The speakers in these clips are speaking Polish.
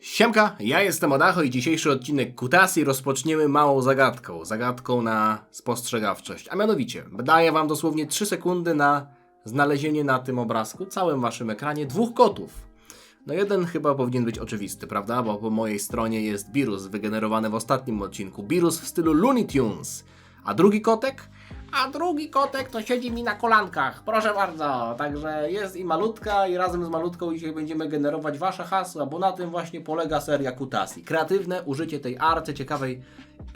Siemka, ja jestem Odacho i dzisiejszy odcinek Kutasi rozpoczniemy małą zagadką. Zagadką na spostrzegawczość. A mianowicie, daję wam dosłownie 3 sekundy na znalezienie na tym obrazku, całym waszym ekranie, dwóch kotów. No jeden chyba powinien być oczywisty, prawda? Bo po mojej stronie jest Birus wygenerowany w ostatnim odcinku. Birus w stylu Looney Tunes. A drugi kotek? A drugi kotek to siedzi mi na kolankach, proszę bardzo. Także jest i malutka, i razem z malutką dzisiaj będziemy generować wasze hasła, bo na tym właśnie polega seria Kutasi. Kreatywne użycie tej arcy ciekawej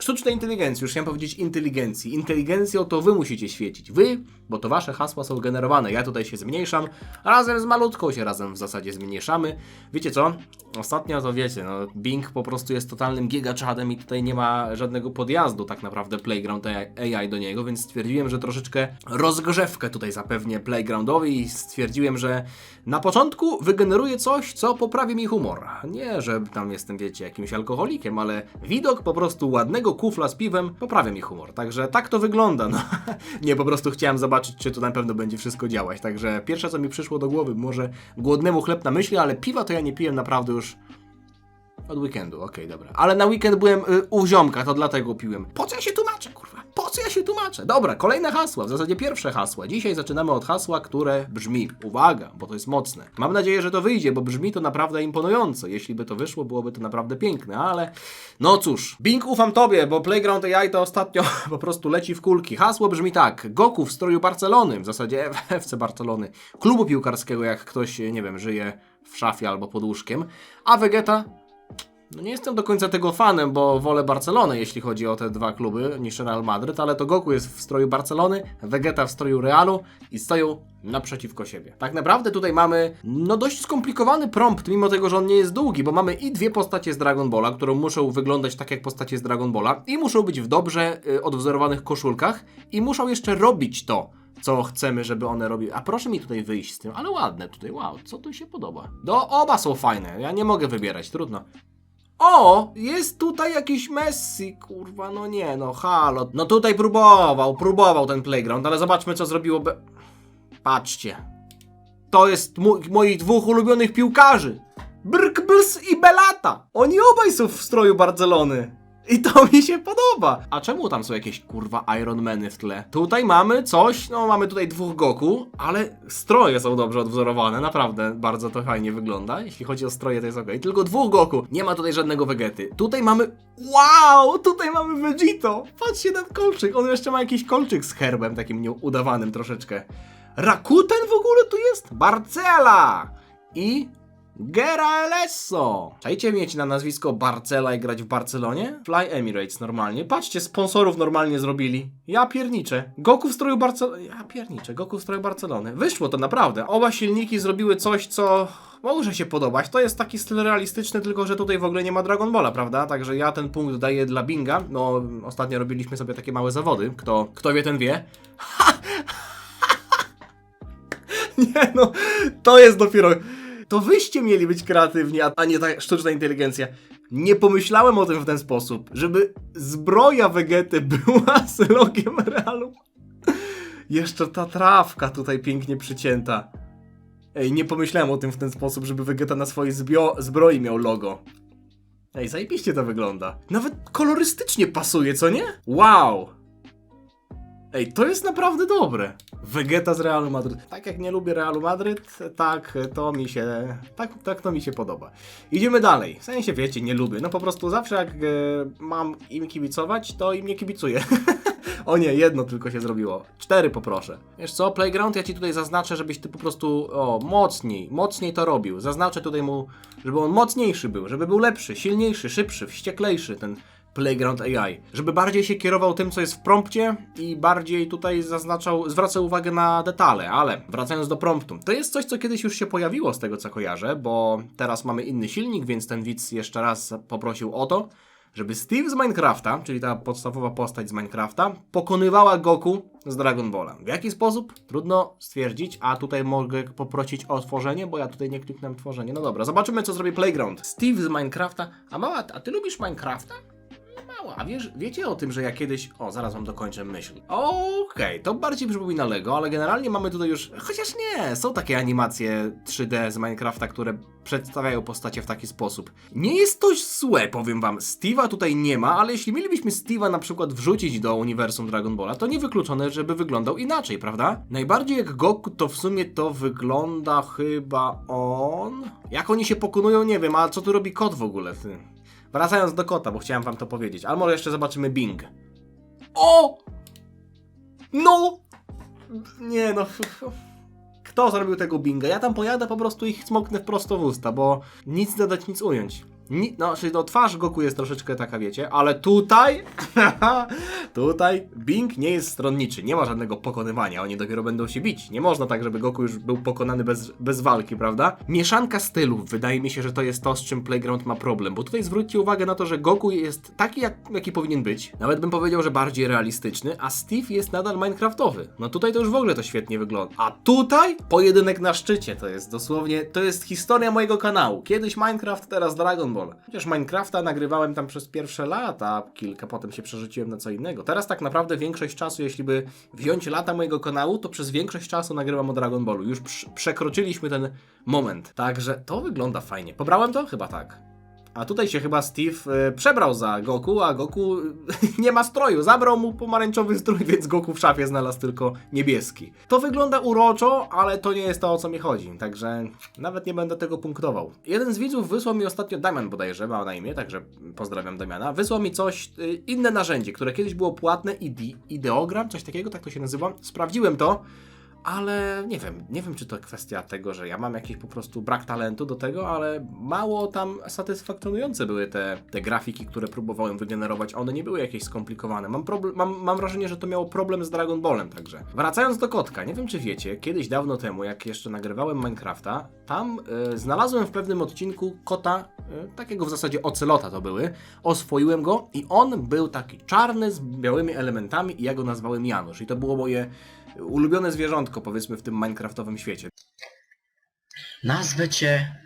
sztucznej inteligencji, już chciałem powiedzieć inteligencji. Inteligencją to wy musicie świecić. Wy, bo to wasze hasła są generowane. Ja tutaj się zmniejszam, razem z malutką się razem w zasadzie zmniejszamy. Wiecie co? Ostatnio to wiecie, no Bing po prostu jest totalnym gigaczadem i tutaj nie ma żadnego podjazdu tak naprawdę Playground AI do niego, więc stwierdziłem, że troszeczkę rozgrzewkę tutaj zapewnię Playgroundowi i stwierdziłem, że na początku wygeneruję coś, co poprawi mi humor. Nie, że tam jestem, wiecie, jakimś alkoholikiem, ale widok po prostu ładnego kufla z piwem poprawia mi humor. Także tak to wygląda. No. Nie, po prostu chciałem zobaczyć, czy to na pewno będzie wszystko działać. Także pierwsze, co mi przyszło do głowy, może głodnemu chleb na myśli, ale piwa to ja nie piłem naprawdę już od weekendu, okej, dobra. Ale na weekend byłem y, u ziomka, to dlatego piłem. Po co ja się tłumaczę? Po co ja się tłumaczę? Dobra, kolejne hasła, w zasadzie pierwsze hasła. Dzisiaj zaczynamy od hasła, które brzmi, uwaga, bo to jest mocne. Mam nadzieję, że to wyjdzie, bo brzmi to naprawdę imponująco. Jeśli by to wyszło, byłoby to naprawdę piękne, ale no cóż. Bing, ufam tobie, bo Playground AI to ostatnio po prostu leci w kulki. Hasło brzmi tak, Goku w stroju Barcelony, w zasadzie FC Barcelony, klubu piłkarskiego, jak ktoś, nie wiem, żyje w szafie albo pod łóżkiem, a Vegeta no nie jestem do końca tego fanem, bo wolę Barcelonę, jeśli chodzi o te dwa kluby, niż Real Madryt, ale to Goku jest w stroju Barcelony, Vegeta w stroju Realu i stoją naprzeciwko siebie. Tak naprawdę tutaj mamy, no dość skomplikowany prompt, mimo tego, że on nie jest długi, bo mamy i dwie postacie z Dragon Balla, które muszą wyglądać tak jak postacie z Dragon Balla i muszą być w dobrze y, odwzorowanych koszulkach i muszą jeszcze robić to, co chcemy, żeby one robiły. A proszę mi tutaj wyjść z tym, ale ładne tutaj, wow, co tu się podoba? Do oba są fajne, ja nie mogę wybierać, trudno. O, jest tutaj jakiś Messi, kurwa, no nie, no halo. No tutaj próbował, próbował ten playground, ale zobaczmy co zrobiło be... Patrzcie. To jest moich dwóch ulubionych piłkarzy. Brkbls i Belata. Oni obaj są w stroju Barcelony. I to mi się podoba. A czemu tam są jakieś kurwa Ironmany w tle? Tutaj mamy coś, no mamy tutaj dwóch Goku, ale stroje są dobrze odwzorowane, naprawdę bardzo to fajnie wygląda. Jeśli chodzi o stroje to jest ok. Tylko dwóch Goku, nie ma tutaj żadnego Vegety. Tutaj mamy, wow, tutaj mamy Vegito. Patrzcie ten kolczyk, on jeszcze ma jakiś kolczyk z herbem, takim nieudawanym troszeczkę. Rakuten w ogóle tu jest? Barcela! I Gera Elesso! Czajcie mieć na nazwisko Barcela i grać w Barcelonie? Fly Emirates normalnie. Patrzcie, sponsorów normalnie zrobili. Ja pierniczę. Goku w stroju Barcelony. Ja pierniczę. Goku w stroju Barcelony. Wyszło to naprawdę. Oba silniki zrobiły coś, co może się podobać. To jest taki styl realistyczny, tylko że tutaj w ogóle nie ma Dragon Balla, prawda? Także ja ten punkt daję dla Binga. No, ostatnio robiliśmy sobie takie małe zawody. Kto, kto wie, ten wie. Nie no, to jest dopiero. To wyście mieli być kreatywni, a nie ta sztuczna inteligencja. Nie pomyślałem o tym w ten sposób, żeby zbroja Vegety była z logiem Realu. Jeszcze ta trawka tutaj pięknie przycięta. Ej, nie pomyślałem o tym w ten sposób, żeby Vegeta na swojej zbroi miał logo. Ej, zajebiście to wygląda. Nawet kolorystycznie pasuje, co nie? Wow! Ej, to jest naprawdę dobre. Vegeta z Realu Madryt. Tak jak nie lubię Realu Madryt, tak to mi się. Tak, tak to mi się podoba. Idziemy dalej. W sensie wiecie, nie lubię. No po prostu zawsze jak e, mam im kibicować, to im nie kibicuję. o nie, jedno tylko się zrobiło. Cztery poproszę. Wiesz co, Playground, ja ci tutaj zaznaczę, żebyś ty po prostu o, mocniej, mocniej to robił. Zaznaczę tutaj mu, żeby on mocniejszy był, żeby był lepszy, silniejszy, szybszy, wścieklejszy ten Playground AI, żeby bardziej się kierował tym, co jest w prompcie i bardziej tutaj zaznaczał, zwracał uwagę na detale, ale wracając do promptu, to jest coś, co kiedyś już się pojawiło z tego, co kojarzę, bo teraz mamy inny silnik, więc ten widz jeszcze raz poprosił o to, żeby Steve z Minecrafta, czyli ta podstawowa postać z Minecrafta, pokonywała Goku z Dragon Balla. W jaki sposób? Trudno stwierdzić, a tutaj mogę poprosić o tworzenie, bo ja tutaj nie kliknąłem tworzenie. No dobra, zobaczymy, co zrobi Playground. Steve z Minecrafta. A mała, a ty lubisz Minecrafta? Mała. A wiesz, wiecie o tym, że ja kiedyś... O, zaraz wam dokończę myśl. Okej, to bardziej przypomina Lego, ale generalnie mamy tutaj już... Chociaż nie, są takie animacje 3D z Minecrafta, które przedstawiają postacie w taki sposób. Nie jest to złe, powiem wam. Steve'a tutaj nie ma, ale jeśli mielibyśmy Steve'a na przykład wrzucić do uniwersum Dragon Balla, to niewykluczone, żeby wyglądał inaczej, prawda? Najbardziej jak Goku, to w sumie to wygląda chyba on... Jak oni się pokonują, nie wiem, a co tu robi kot w ogóle? Ty? Wracając do kota, bo chciałem wam to powiedzieć. Ale może jeszcze zobaczymy Bing. O! No! Nie no. Kto zrobił tego binga? Ja tam pojadę po prostu ich smoknę prosto w usta, bo nic dodać, nic ująć. Ni no, czyli no, twarz Goku jest troszeczkę taka, wiecie, ale tutaj, tutaj Bing nie jest stronniczy, nie ma żadnego pokonywania, oni dopiero będą się bić. Nie można tak, żeby Goku już był pokonany bez, bez walki, prawda? Mieszanka stylów, wydaje mi się, że to jest to, z czym Playground ma problem, bo tutaj zwróćcie uwagę na to, że Goku jest taki, jak, jaki powinien być. Nawet bym powiedział, że bardziej realistyczny, a Steve jest nadal Minecraftowy. No tutaj to już w ogóle to świetnie wygląda. A tutaj pojedynek na szczycie, to jest dosłownie, to jest historia mojego kanału. Kiedyś Minecraft, teraz Dragon Ball. Chociaż Minecrafta nagrywałem tam przez pierwsze lata, kilka, potem się przerzuciłem na co innego. Teraz tak naprawdę większość czasu, jeśli by wziąć lata mojego kanału, to przez większość czasu nagrywam o Dragon Ballu. Już przekroczyliśmy ten moment. Także to wygląda fajnie. Pobrałem to? Chyba tak. A tutaj się chyba Steve e, przebrał za Goku, a Goku nie ma stroju. Zabrał mu pomarańczowy strój, więc Goku w szafie znalazł tylko niebieski. To wygląda uroczo, ale to nie jest to o co mi chodzi, także nawet nie będę tego punktował. Jeden z widzów wysłał mi ostatnio, Damian bodajże ma na imię, także pozdrawiam Damiana, wysłał mi coś, e, inne narzędzie, które kiedyś było płatne, ide, ideogram, coś takiego, tak to się nazywa. Sprawdziłem to. Ale nie wiem, nie wiem czy to kwestia tego, że ja mam jakiś po prostu brak talentu do tego, ale mało tam satysfakcjonujące były te, te grafiki, które próbowałem wygenerować. One nie były jakieś skomplikowane. Mam, mam, mam wrażenie, że to miało problem z Dragon Ballem także. Wracając do kotka, nie wiem czy wiecie, kiedyś dawno temu, jak jeszcze nagrywałem Minecrafta, tam e, znalazłem w pewnym odcinku kota, e, takiego w zasadzie ocelota to były, oswoiłem go i on był taki czarny z białymi elementami i ja go nazwałem Janusz. I to było moje ulubione zwierzątko, powiedzmy, w tym minecraftowym świecie. Nazwę cię...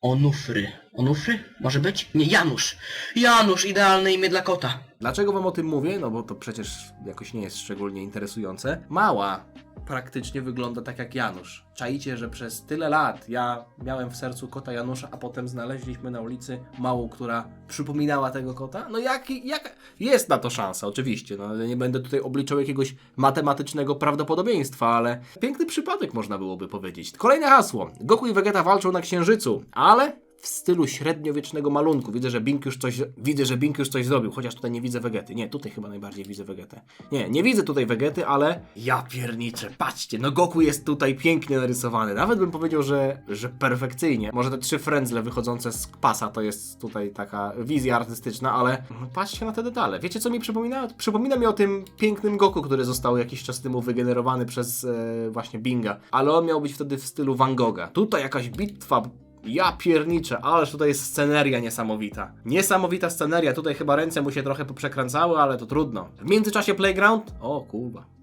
Onufry. Onufry? Może być? Nie, Janusz. Janusz, idealne imię dla kota. Dlaczego wam o tym mówię? No bo to przecież jakoś nie jest szczególnie interesujące. Mała praktycznie wygląda tak jak Janusz. Czaicie, że przez tyle lat ja miałem w sercu kota Janusza, a potem znaleźliśmy na ulicy małą, która przypominała tego kota? No jak, jak jest na to szansa, oczywiście. No, nie będę tutaj obliczał jakiegoś matematycznego prawdopodobieństwa, ale piękny przypadek można byłoby powiedzieć. Kolejne hasło. Goku i Vegeta walczą na Księżycu, ale w stylu średniowiecznego malunku. Widzę, że Bing już coś, widzę, że Bing już coś zrobił, chociaż tutaj nie widzę Wegety. Nie, tutaj chyba najbardziej widzę Wegetę. Nie, nie widzę tutaj Wegety, ale ja pierniczę, patrzcie, no Goku jest tutaj pięknie narysowany. Nawet bym powiedział, że, że perfekcyjnie. Może te trzy frędzle wychodzące z pasa to jest tutaj taka wizja artystyczna, ale no, patrzcie na te detale. Wiecie, co mi przypomina? Przypomina mi o tym pięknym Goku, który został jakiś czas temu wygenerowany przez e, właśnie Binga, ale on miał być wtedy w stylu Van Gogha. Tutaj jakaś bitwa ja pierniczę, ależ tutaj jest sceneria niesamowita. Niesamowita sceneria, tutaj chyba ręce mu się trochę poprzekręcały, ale to trudno. W międzyczasie Playground? O kurwa.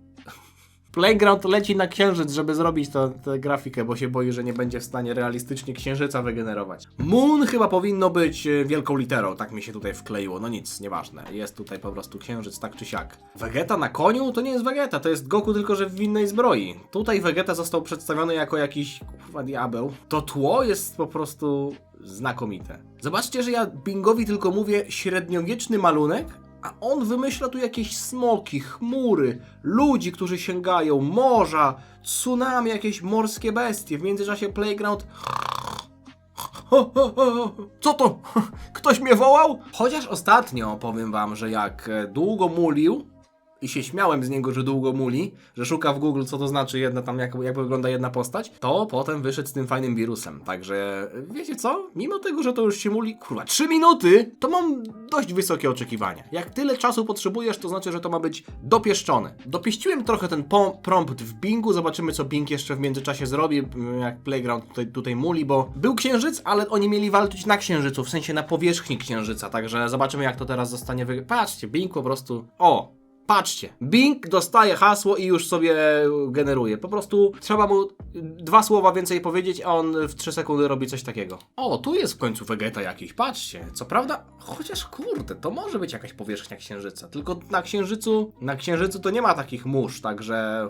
Playground leci na księżyc, żeby zrobić tę grafikę, bo się boi, że nie będzie w stanie realistycznie księżyca wygenerować. Moon chyba powinno być e, wielką literą, tak mi się tutaj wkleiło. No nic, nieważne. Jest tutaj po prostu księżyc, tak czy siak. Vegeta na koniu? To nie jest Vegeta, to jest Goku, tylko że w innej zbroi. Tutaj Vegeta został przedstawiony jako jakiś kurwa diabeł. To tło jest po prostu znakomite. Zobaczcie, że ja Bingowi tylko mówię średniowieczny malunek, a on wymyśla tu jakieś smoki, chmury, ludzi, którzy sięgają, morza, tsunami, jakieś morskie bestie. W międzyczasie Playground... Co to? Ktoś mnie wołał? Chociaż ostatnio powiem wam, że jak długo mulił i się śmiałem z niego, że długo muli, że szuka w Google, co to znaczy jedna tam, jak, jak wygląda jedna postać, to potem wyszedł z tym fajnym wirusem. Także wiecie co? Mimo tego, że to już się muli, kurwa, 3 minuty, to mam dość wysokie oczekiwania. Jak tyle czasu potrzebujesz, to znaczy, że to ma być dopieszczone. Dopieściłem trochę ten prompt w Bingu, zobaczymy co Bing jeszcze w międzyczasie zrobi, jak Playground tutaj, tutaj muli, bo był księżyc, ale oni mieli walczyć na księżycu, w sensie na powierzchni księżyca, także zobaczymy jak to teraz zostanie wy... Patrzcie, Bing po prostu... O! Patrzcie, Bing dostaje hasło i już sobie generuje. Po prostu trzeba mu dwa słowa więcej powiedzieć, a on w 3 sekundy robi coś takiego. O, tu jest w końcu Vegeta jakiś, patrzcie. Co prawda, chociaż kurde, to może być jakaś powierzchnia Księżyca. Tylko na Księżycu, na Księżycu to nie ma takich mórz, także...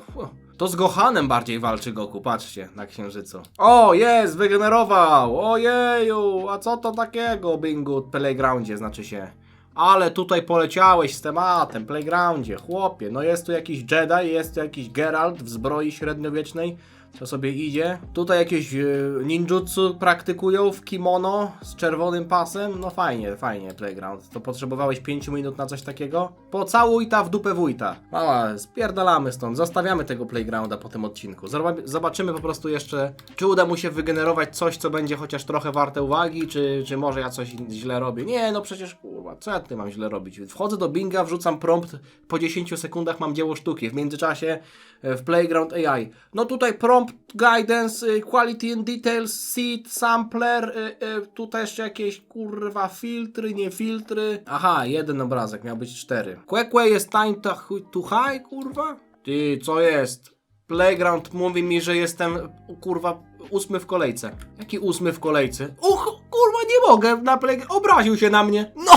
To z Gohanem bardziej walczy Goku, patrzcie, na Księżycu. O, jest, wygenerował! Ojeju, a co to takiego, Bingu, Playgroundzie, znaczy się. Ale tutaj poleciałeś z tematem, playgroundzie, chłopie. No jest tu jakiś Jedi, jest tu jakiś Geralt w zbroi średniowiecznej, co sobie idzie. Tutaj jakieś e, ninjutsu praktykują w kimono z czerwonym pasem. No fajnie, fajnie, playground. To potrzebowałeś 5 minut na coś takiego? Pocałuj ta w dupę wójta. Mała, spierdalamy stąd, zostawiamy tego playgrounda po tym odcinku. Zoba- Zobaczymy po prostu jeszcze, czy uda mu się wygenerować coś, co będzie chociaż trochę warte uwagi, czy, czy może ja coś źle robię. Nie, no przecież co ja ty mam źle robić? Wchodzę do Binga, wrzucam prompt, po 10 sekundach mam dzieło sztuki. W międzyczasie e, w Playground AI. No tutaj prompt, guidance, y, quality and details, seed, sampler, y, tutaj jeszcze jakieś kurwa filtry, nie filtry. Aha, jeden obrazek, miał być cztery. Quekwe jest time to, to high, kurwa? Ty, co jest? Playground mówi mi, że jestem, kurwa, ósmy w kolejce. Jaki ósmy w kolejce? Uch, kurwa, nie mogę na play... Obraził się na mnie. No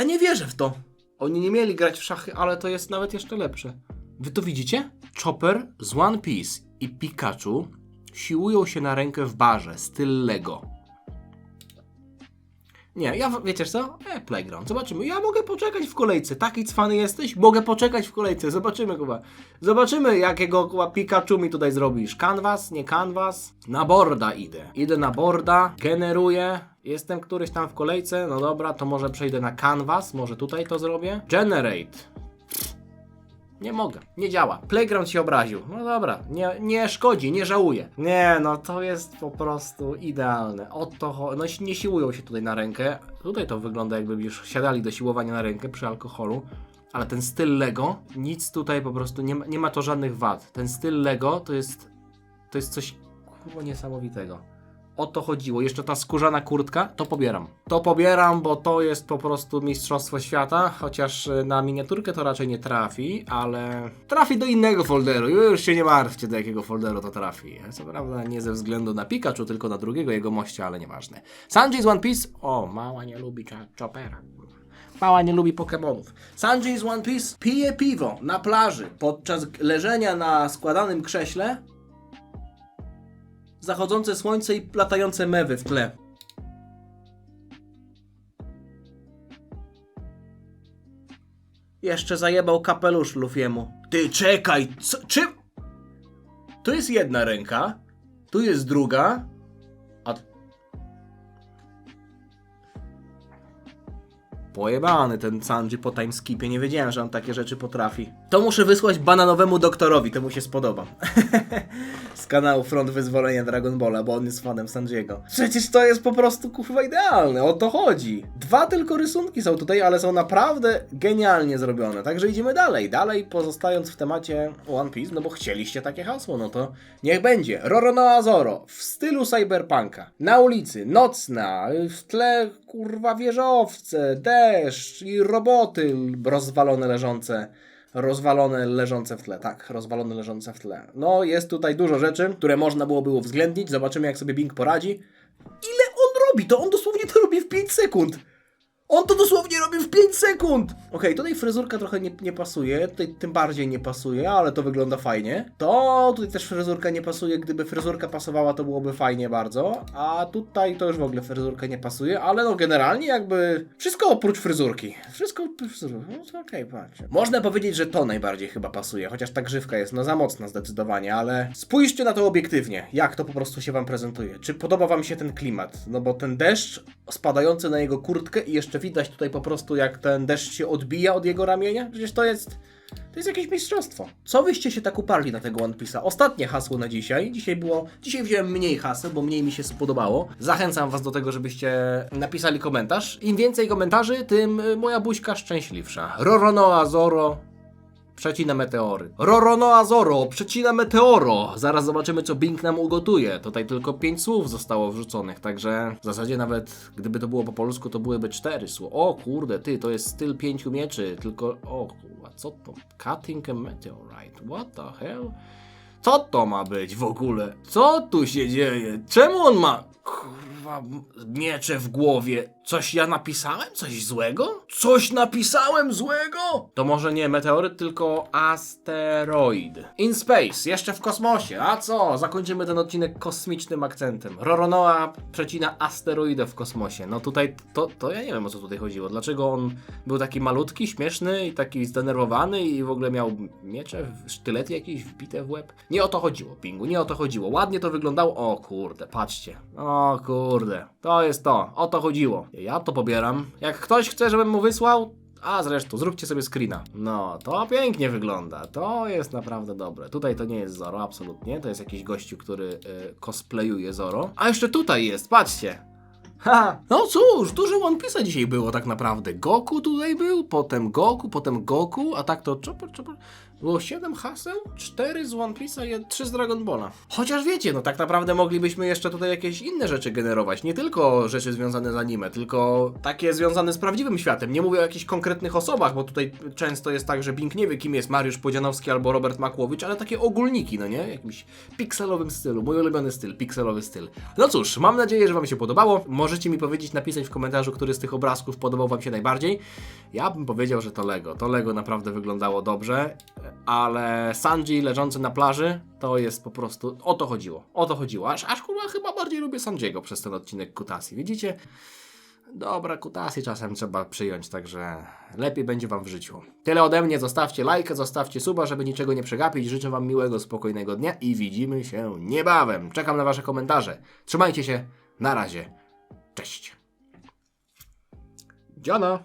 Ja nie wierzę w to. Oni nie mieli grać w szachy, ale to jest nawet jeszcze lepsze. Wy to widzicie? Chopper z One Piece i Pikachu siłują się na rękę w barze, styl Lego. Nie, ja wiecie co? E, playground. Zobaczymy. Ja mogę poczekać w kolejce. Taki cwany jesteś? Mogę poczekać w kolejce. Zobaczymy, Kuba. Zobaczymy, jakiego Kuba Pikachu mi tutaj zrobisz. Canvas, nie canvas. Na borda idę. Idę na borda, generuję. Jestem któryś tam w kolejce. No dobra, to może przejdę na canvas. Może tutaj to zrobię. Generate. Nie mogę, nie działa. Playground się obraził. No dobra, nie, nie szkodzi, nie żałuję. Nie, no to jest po prostu idealne. O to No nie siłują się tutaj na rękę. Tutaj to wygląda jakby już siadali do siłowania na rękę przy alkoholu. Ale ten styl Lego, nic tutaj po prostu nie ma, nie ma to żadnych wad. Ten styl Lego to jest to jest coś kurwa niesamowitego. O to chodziło. Jeszcze ta skórzana kurtka, to pobieram. To pobieram, bo to jest po prostu Mistrzostwo Świata, chociaż y, na miniaturkę to raczej nie trafi, ale trafi do innego folderu. Już się nie martwcie, do jakiego folderu to trafi. Co prawda nie ze względu na Pikachu, tylko na drugiego jego mościa, ale nieważne. Sanji z One Piece. O, mała nie lubi Chopera. Mała nie lubi Pokemonów. Sanji z One Piece pije piwo na plaży podczas leżenia na składanym krześle zachodzące słońce i latające mewy w tle. Jeszcze zajebał kapelusz Lufiemu. Ty czekaj, co, czy... Tu jest jedna ręka, tu jest druga, Pojebany ten Sanji po timeskipie, nie wiedziałem, że on takie rzeczy potrafi. To muszę wysłać bananowemu doktorowi, to mu się spodoba. Z kanału Front Wyzwolenia Dragon Balla, bo on jest fanem Sanjiego. Przecież to jest po prostu kurwa idealne, o to chodzi. Dwa tylko rysunki są tutaj, ale są naprawdę genialnie zrobione. Także idziemy dalej. Dalej pozostając w temacie One Piece, no bo chcieliście takie hasło, no to niech będzie. Roronoa Zoro w stylu cyberpunka. Na ulicy, nocna, w tle kurwa wieżowce, deszcz i roboty rozwalone leżące rozwalone leżące w tle. Tak, rozwalone leżące w tle. No, jest tutaj dużo rzeczy, które można byłoby uwzględnić. Zobaczymy, jak sobie Bing poradzi. Ile on robi? To on dosłownie to robi w 5 sekund. On to dosłownie robi w 5 sekund! Okej, tutaj fryzurka trochę nie, nie pasuje, tutaj tym bardziej nie pasuje, ale to wygląda fajnie. To tutaj też fryzurka nie pasuje, gdyby fryzurka pasowała, to byłoby fajnie bardzo. A tutaj to już w ogóle fryzurka nie pasuje, ale no generalnie jakby wszystko oprócz fryzurki. Wszystko oprócz fryzurki. No okej, patrzcie. Można powiedzieć, że to najbardziej chyba pasuje, chociaż ta grzywka jest no za mocna zdecydowanie, ale spójrzcie na to obiektywnie, jak to po prostu się wam prezentuje. Czy podoba wam się ten klimat? No bo ten deszcz spadający na jego kurtkę i jeszcze widać tutaj po prostu jak ten deszcz się odbija od jego ramienia. Przecież to jest... To jest jakieś mistrzostwo. Co wyście się tak uparli na tego One Piece'a? Ostatnie hasło na dzisiaj. Dzisiaj było... Dzisiaj wziąłem mniej haseł, bo mniej mi się spodobało. Zachęcam was do tego, żebyście napisali komentarz. Im więcej komentarzy, tym y, moja buźka szczęśliwsza. Roronoa Zoro przecina meteory. Roronoa Zoro, przecina meteoro. Zaraz zobaczymy, co Bing nam ugotuje. Tutaj tylko pięć słów zostało wrzuconych, także w zasadzie nawet gdyby to było po polsku, to byłyby cztery słowa. O kurde, ty, to jest styl pięciu mieczy, tylko... O kurwa, co to? Cutting a meteorite, what the hell? Co to ma być w ogóle? Co tu się dzieje? Czemu on ma... m- miecze w głowie. Coś ja napisałem? Coś złego? Coś napisałem złego? To może nie meteoryt, tylko asteroid. In space, jeszcze w kosmosie. A co? Zakończymy ten odcinek kosmicznym akcentem. Roronoa przecina asteroidę w kosmosie. No tutaj, to, to ja nie wiem o co tutaj chodziło. Dlaczego on był taki malutki, śmieszny i taki zdenerwowany i w ogóle miał miecze, sztylety jakieś wbite w łeb? Nie o to chodziło, Pingu, nie o to chodziło. Ładnie to wyglądało. O kurde, patrzcie. O kurde, to jest to. O to chodziło. Ja to pobieram. Jak ktoś chce, żebym mu wysłał, a zresztą, zróbcie sobie screena. No, to pięknie wygląda. To jest naprawdę dobre. Tutaj to nie jest Zoro, absolutnie. To jest jakiś gościu, który y, cosplayuje Zoro. A jeszcze tutaj jest, patrzcie. Ha! No cóż, dużo One Piece'a dzisiaj było tak naprawdę. Goku tutaj był, potem Goku, potem Goku, a tak to czopor, czopor. Było 7 haseł, 4 z One Piece'a i 3 z Dragon Balla. Chociaż wiecie, no tak naprawdę moglibyśmy jeszcze tutaj jakieś inne rzeczy generować. Nie tylko rzeczy związane z anime, tylko takie związane z prawdziwym światem. Nie mówię o jakichś konkretnych osobach, bo tutaj często jest tak, że Bing nie wie, kim jest Mariusz Podzianowski albo Robert Makłowicz, ale takie ogólniki, no nie? Jakimś pikselowym stylu. Mój ulubiony styl, pikselowy styl. No cóż, mam nadzieję, że Wam się podobało. Możecie mi powiedzieć, napisać w komentarzu, który z tych obrazków podobał Wam się najbardziej. Ja bym powiedział, że to Lego. To Lego naprawdę wyglądało dobrze, ale Sanji leżący na plaży to jest po prostu. O to chodziło. O to chodziło. Aż, aż kurwa chyba bardziej lubię Sanjiego przez ten odcinek Kutasi. Widzicie? Dobra, kutasy czasem trzeba przyjąć, także lepiej będzie Wam w życiu. Tyle ode mnie, zostawcie lajkę, zostawcie suba, żeby niczego nie przegapić. Życzę Wam miłego, spokojnego dnia i widzimy się niebawem. Czekam na Wasze komentarze. Trzymajcie się, na razie. Cześć. Dziana.